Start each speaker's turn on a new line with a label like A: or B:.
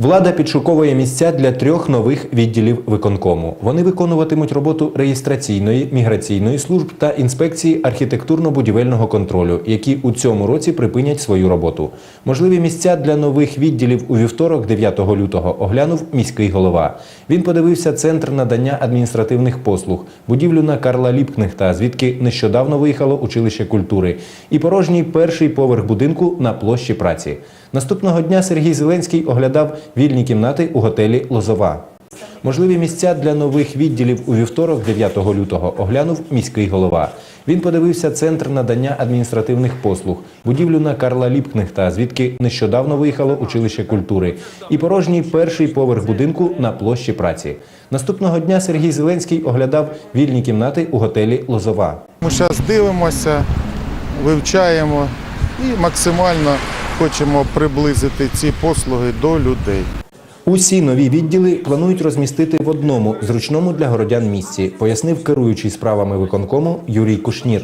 A: Влада підшуковує місця для трьох нових відділів виконкому. Вони виконуватимуть роботу реєстраційної, міграційної служб та інспекції архітектурно-будівельного контролю, які у цьому році припинять свою роботу. Можливі місця для нових відділів у вівторок, 9 лютого, оглянув міський голова. Він подивився центр надання адміністративних послуг, будівлю на Карла Ліпкнехта, звідки нещодавно виїхало училище культури, і порожній перший поверх будинку на площі праці. Наступного дня Сергій Зеленський оглядав вільні кімнати у готелі Лозова. Можливі місця для нових відділів у вівторок, 9 лютого, оглянув міський голова. Він подивився центр надання адміністративних послуг, будівлю на Карла Ліпкнехта, звідки нещодавно виїхало училище культури, і порожній перший поверх будинку на площі праці. Наступного дня Сергій Зеленський оглядав вільні кімнати у готелі Лозова.
B: Ми зараз дивимося, вивчаємо і максимально хочемо приблизити ці послуги до людей.
A: Усі нові відділи планують розмістити в одному зручному для городян місці, пояснив керуючий справами виконкому Юрій Кушнір.